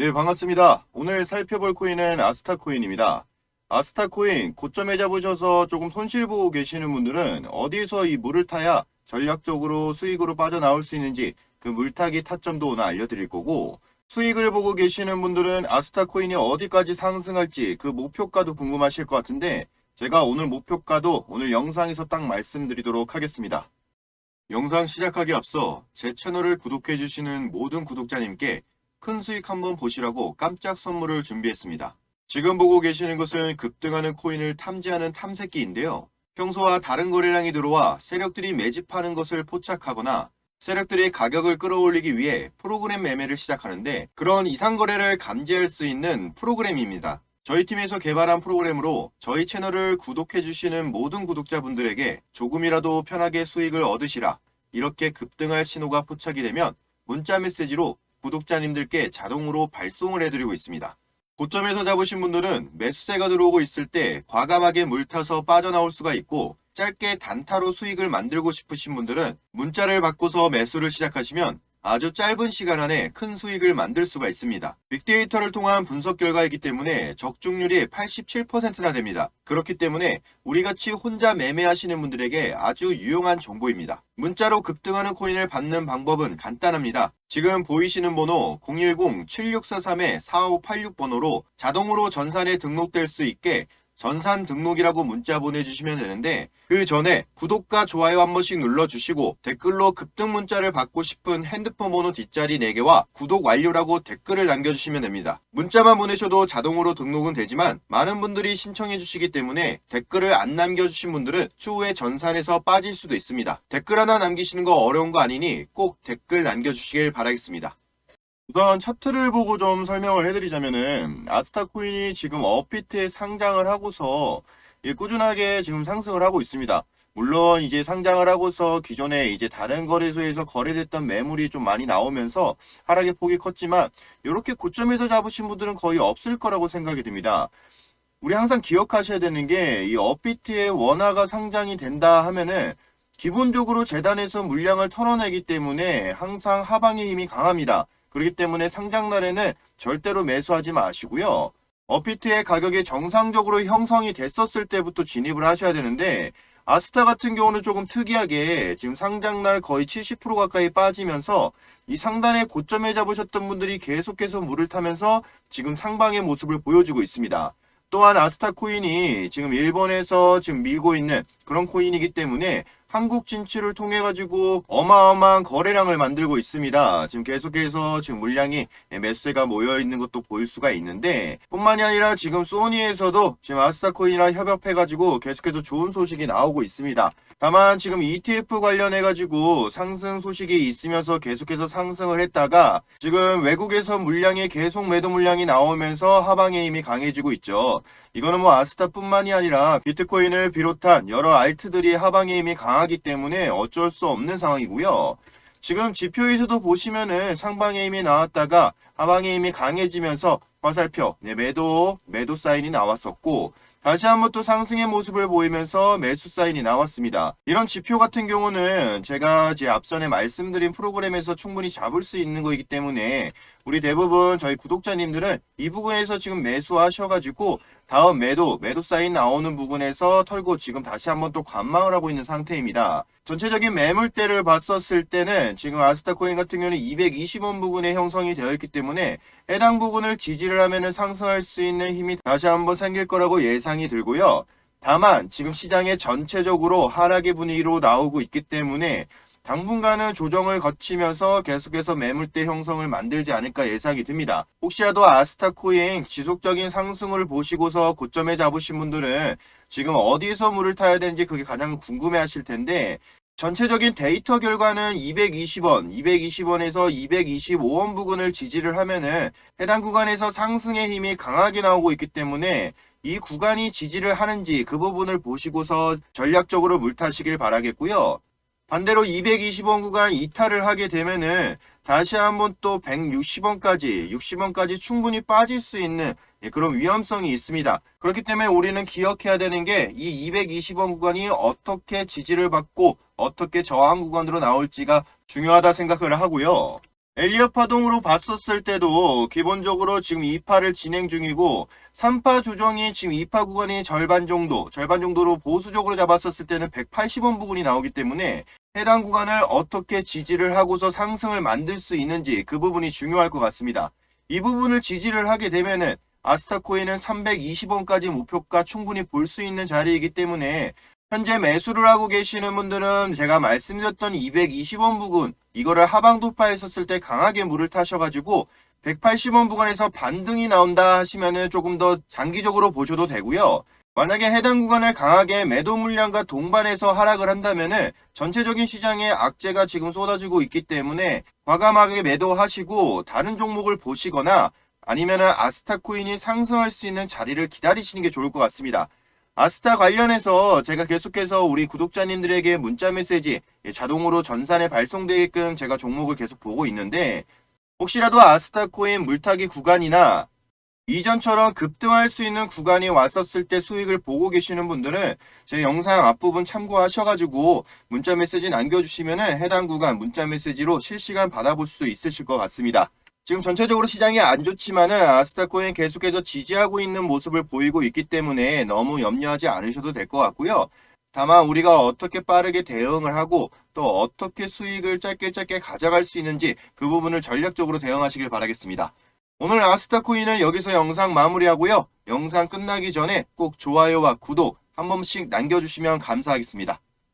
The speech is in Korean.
네, 반갑습니다. 오늘 살펴볼 코인은 아스타 코인입니다. 아스타 코인 고점에 잡으셔서 조금 손실 보고 계시는 분들은 어디서 이 물을 타야 전략적으로 수익으로 빠져나올 수 있는지 그 물타기 타점도 오늘 알려드릴 거고 수익을 보고 계시는 분들은 아스타 코인이 어디까지 상승할지 그 목표가도 궁금하실 것 같은데 제가 오늘 목표가도 오늘 영상에서 딱 말씀드리도록 하겠습니다. 영상 시작하기 앞서 제 채널을 구독해 주시는 모든 구독자님께 큰 수익 한번 보시라고 깜짝 선물을 준비했습니다. 지금 보고 계시는 것은 급등하는 코인을 탐지하는 탐색기인데요. 평소와 다른 거래량이 들어와 세력들이 매집하는 것을 포착하거나 세력들의 가격을 끌어올리기 위해 프로그램 매매를 시작하는데 그런 이상 거래를 감지할 수 있는 프로그램입니다. 저희 팀에서 개발한 프로그램으로 저희 채널을 구독해 주시는 모든 구독자분들에게 조금이라도 편하게 수익을 얻으시라 이렇게 급등할 신호가 포착이 되면 문자 메시지로 구독자님들께 자동으로 발송을 해드리고 있습니다. 고점에서 잡으신 분들은 매수세가 들어오고 있을 때 과감하게 물타서 빠져나올 수가 있고 짧게 단타로 수익을 만들고 싶으신 분들은 문자를 받고서 매수를 시작하시면 아주 짧은 시간 안에 큰 수익을 만들 수가 있습니다. 빅데이터를 통한 분석 결과이기 때문에 적중률이 87%나 됩니다. 그렇기 때문에 우리같이 혼자 매매하시는 분들에게 아주 유용한 정보입니다. 문자로 급등하는 코인을 받는 방법은 간단합니다. 지금 보이시는 번호 010-7643-4586번호로 자동으로 전산에 등록될 수 있게 전산 등록이라고 문자 보내주시면 되는데 그 전에 구독과 좋아요 한 번씩 눌러주시고 댓글로 급등 문자를 받고 싶은 핸드폰 번호 뒷자리 4개와 구독 완료라고 댓글을 남겨주시면 됩니다. 문자만 보내셔도 자동으로 등록은 되지만 많은 분들이 신청해 주시기 때문에 댓글을 안 남겨주신 분들은 추후에 전산에서 빠질 수도 있습니다. 댓글 하나 남기시는 거 어려운 거 아니니 꼭 댓글 남겨주시길 바라겠습니다. 우선 차트를 보고 좀 설명을 해드리자면은 아스타 코인이 지금 업비트에 상장을 하고서 예, 꾸준하게 지금 상승을 하고 있습니다. 물론 이제 상장을 하고서 기존에 이제 다른 거래소에서 거래됐던 매물이 좀 많이 나오면서 하락의 폭이 컸지만 이렇게 고점에서 잡으신 분들은 거의 없을 거라고 생각이 듭니다. 우리 항상 기억하셔야 되는 게 이 업비트의 원화가 상장이 된다 하면은 기본적으로 재단에서 물량을 털어내기 때문에 항상 하방의 힘이 강합니다. 그렇기 때문에 상장 날에는 절대로 매수하지 마시고요. 업비트의 가격이 정상적으로 형성이 됐었을 때부터 진입을 하셔야 되는데 아스타 같은 경우는 조금 특이하게 지금 상장 날 거의 70% 가까이 빠지면서 이 상단의 고점에 잡으셨던 분들이 계속해서 물을 타면서 지금 상방의 모습을 보여주고 있습니다. 또한 아스타 코인이 지금 일본에서 지금 밀고 있는 그런 코인이기 때문에 한국 진출을 통해 가지고 어마어마한 거래량을 만들고 있습니다. 지금 계속해서 지금 물량이 매수세가 모여 있는 것도 보일 수가 있는데 뿐만이 아니라 지금 소니에서도 지금 아스타코인이랑 협업해 가지고 계속해서 좋은 소식이 나오고 있습니다. 다만 지금 ETF 관련해 가지고 상승 소식이 있으면서 계속해서 상승을 했다가 지금 외국에서 물량이 계속 매도 물량이 나오면서 하방의 힘이 강해지고 있죠. 이거는 뭐 아스타뿐만이 아니라 비트코인을 비롯한 여러 알트들이 하방의 힘이 강 하기 때문에 어쩔 수 없는 상황이고요. 지금 지표에서도 보시면은 상방의 힘이 나왔다가 하방의 힘이 강해지면서 화살표, 네, 매도, 매도 사인이 나왔었고 다시 한번 또 상승의 모습을 보이면서 매수 사인이 나왔습니다. 이런 지표 같은 경우는 제가 이제 앞전에 말씀드린 프로그램에서 충분히 잡을 수 있는 거이기 때문에 우리 대부분 저희 구독자님들은 이 부분에서 지금 매수하셔가지고 다음 매도, 매도 사인 나오는 부분에서 털고 지금 다시 한번 또 관망을 하고 있는 상태입니다. 전체적인 매물대를 봤었을 때는 지금 아스타 코인 같은 경우는 220원 부분에 형성이 되어 있기 때문에 해당 부분을 지지를 하면은 상승할 수 있는 힘이 다시 한번 생길 거라고 예상이 들고요. 다만 지금 시장의 전체적으로 하락의 분위기로 나오고 있기 때문에 당분간은 조정을 거치면서 계속해서 매물대 형성을 만들지 않을까 예상이 듭니다. 혹시라도 아스타 코인 지속적인 상승을 보시고서 고점에 잡으신 분들은 지금 어디서 물을 타야 되는지 그게 가장 궁금해 하실 텐데 전체적인 데이터 결과는 220원, 220원에서 225원 부근을 지지를 하면은 해당 구간에서 상승의 힘이 강하게 나오고 있기 때문에 이 구간이 지지를 하는지 그 부분을 보시고서 전략적으로 물타시길 바라겠고요. 반대로 220원 구간 이탈을 하게 되면은 다시 한번 또 160원까지, 60원까지 충분히 빠질 수 있는 예, 그런 위험성이 있습니다. 그렇기 때문에 우리는 기억해야 되는 게 이 220원 구간이 어떻게 지지를 받고 어떻게 저항 구간으로 나올지가 중요하다 생각을 하고요. 엘리엇 파동으로 봤었을 때도 기본적으로 지금 2파를 진행 중이고 3파 조정이 지금 2파 구간이 절반 정도, 절반 정도로 보수적으로 잡았었을 때는 180원 부근이 나오기 때문에 해당 구간을 어떻게 지지를 하고서 상승을 만들 수 있는지 그 부분이 중요할 것 같습니다. 이 부분을 지지를 하게 되면은 아스타코인은 320원까지 목표가 충분히 볼 수 있는 자리이기 때문에 현재 매수를 하고 계시는 분들은 제가 말씀드렸던 220원 부근 이거를 하방 돌파했었을 때 강하게 물을 타셔가지고 180원 부근에서 반등이 나온다 하시면은 조금 더 장기적으로 보셔도 되고요. 만약에 해당 구간을 강하게 매도 물량과 동반해서 하락을 한다면은 전체적인 시장에 악재가 지금 쏟아지고 있기 때문에 과감하게 매도하시고 다른 종목을 보시거나 아니면은 아스타 코인이 상승할 수 있는 자리를 기다리시는 게 좋을 것 같습니다. 아스타 관련해서 제가 계속해서 우리 구독자님들에게 문자 메시지 예, 자동으로 전산에 발송되게끔 제가 종목을 계속 보고 있는데 혹시라도 아스타 코인 물타기 구간이나 이전처럼 급등할 수 있는 구간이 왔었을 때 수익을 보고 계시는 분들은 제 영상 앞부분 참고하셔가지고 문자 메시지 남겨주시면 해당 구간 문자 메시지로 실시간 받아볼 수 있으실 것 같습니다. 지금 전체적으로 시장이 안 좋지만은 아스타코인 계속해서 지지하고 있는 모습을 보이고 있기 때문에 너무 염려하지 않으셔도 될 것 같고요. 다만 우리가 어떻게 빠르게 대응을 하고 또 어떻게 수익을 짧게 짧게 가져갈 수 있는지 그 부분을 전략적으로 대응하시길 바라겠습니다. 오늘 아스타코인은 여기서 영상 마무리하고요. 영상 끝나기 전에 꼭 좋아요와 구독 한 번씩 남겨주시면 감사하겠습니다.